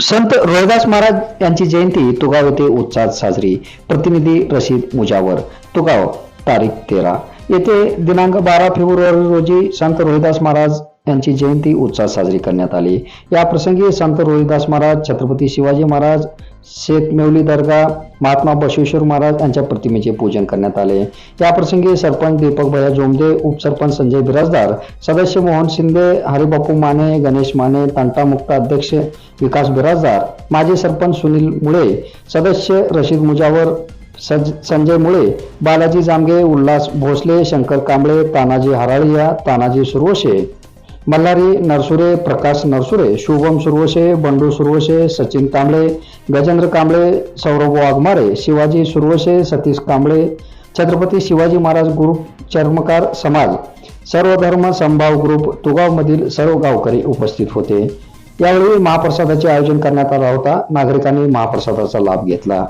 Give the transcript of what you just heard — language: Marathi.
संत रोहिदास महाराज यांची जयंती तुगाव येथे उत्साहात साजरी. प्रतिनिधी रशीद मुजावर. तुगाव तारीख तेरा. येथे दिनांक बारा फेब्रुवारी रोजी संत रोहिदास महाराज यांची जयंती उत्साहात साजरी करण्यात आली. या प्रसंगी संत रोहिदास महाराज छत्रपती शिवाजी महाराज शेख मेवली दर्गा महात्मा बसवेश्वर महाराज यांच्या प्रतिमेचे पूजन करण्यात आले. या प्रसंगी सरपंच दीपक भैया जोमदे उपसरपंच संजय बिराजदार सदस्य मोहन शिंदे हरिबापू माने गणेश माने तंटामुक्त अध्यक्ष विकास बिराजदार माजी सरपंच सुनील मुळे सदस्य रशीद मुजावर सज संजय मुळे बालाजी जामगे उल्हास भोसले शंकर कांबळे तानाजी हराळिया तानाजी सुरवशे मल्हारी नरसुरे प्रकाश नरसुरे शुभम सुरवशे बंडू सुरवशे सचिन कांबळे गजेंद्र कांबळे सौरभ वाघमारे शिवाजी सुरवशे सतीश कांबळे छत्रपती शिवाजी महाराज ग्रुप चर्मकार समाज सर्व धर्म ग्रुप तुगावमधील सर्व गावकरी उपस्थित होते. यावेळी महाप्रसादाचे आयोजन करण्यात आला होता. नागरिकांनी महाप्रसादाचा लाभ घेतला.